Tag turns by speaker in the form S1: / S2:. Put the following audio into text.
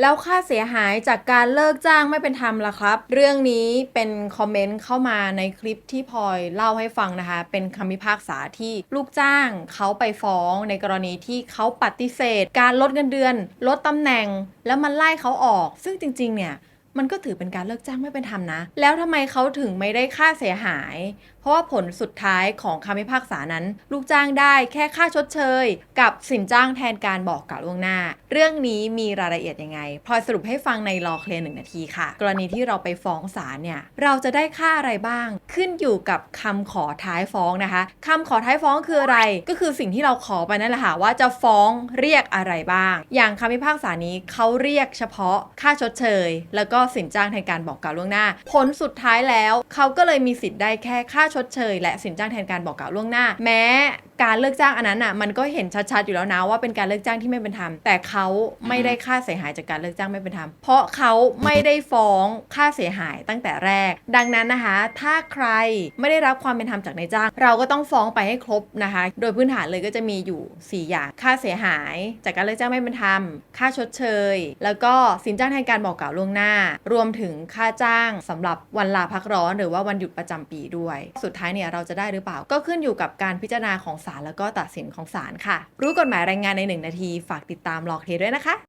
S1: แล้วค่าเสียหายจากการเลิกจ้างไม่เป็นธรรมล่ะครับ เรื่องนี้เป็นคอมเมนต์เข้ามาในคลิปที่พลอยเล่าให้ฟังนะคะ เป็นคำพิพากษาที่ลูกจ้างเขาไปฟ้องในกรณีที่เขาปฏิเสธ การลดเงินเดือน ลดตำแหน่ง แล้วมันไล่เขาออก ซึ่งจริง ๆ เนี่ยมันก็ถือเป็นการเลิกจ้างไม่เป็นธรรมนะ แล้วทำไมเขาถึงไม่ได้ค่าเสียหายเพราะว่าผลสุดท้ายของคำพิพากษานั้น ลูกจ้างได้แค่ค่าชดเชย กับสินจ้างแทนการบอกกล่าวล่วงหน้า เรื่องนี้มีรายละเอียดยังไงพลอยสรุปให้ฟังในรอเคลียร์หนึ่งนาทีค่ะ กรณีที่เราไปฟ้องศาลเนี่ยเราจะได้ค่าอะไรบ้าง ขึ้นอยู่กับคำขอท้ายฟ้องนะคะคำขอท้ายฟ้องคืออะไร ก็คือสิ่งที่เราขอไปนั่นแหละค่ะว่าจะฟ้องเรียกอะไรบ้าง อย่างคำพิพากษานี้เขาเรียกเฉพาะค่าชดเชย แล้วก็สินจ้างแทนการบอกกล่าวล่วงหน้า ผลสุดท้ายแล้วเขาก็เลยมีสิทธิ์ได้แค่ค่าชดเชย และสินจ้างแทนการบอกกล่าวล่วงหน้า แม้การเลิกจ้างอันนั้นอะมันก็เห็นชัดๆอยู่แล้วนะว่าเป็นการเลิกจ้างที่ไม่เป็นธรรมแต่เขาไม่ได้ค่าเสียหายจากการเลิกจ้างไม่เป็นธรรมเพราะเขาไม่ได้ฟ้องค่าเสียหายตั้งแต่แรก ดังนั้นนะคะ ถ้าใครไม่ได้รับความเป็นธรรมจากนายจ้าง เราก็ต้องฟ้องไปให้ครบนะคะ โดยพื้นฐานเลยก็จะมีอยู่ 4 อย่างค่าเสียหาย จากการเลิกจ้างไม่เป็นธรรมค่าชดเชย แล้วก็สินจ้างแทนการบอกกล่าวล่วงหน้า รวมถึงค่าจ้างสำหรับวันลาพักร้อนหรือว่าวันหยุดประจำปีด้วยสุดท้ายเนี่ยเราจะได้หรือเปล่า ก็ขึ้นอยู่กับการพิจารณาของศาลแล้วก็ตัดสินของศาลค่ะ รู้กฎหมายรายงานใน 1 นาที ฝากติดตามหลอกเทด้วยนะคะ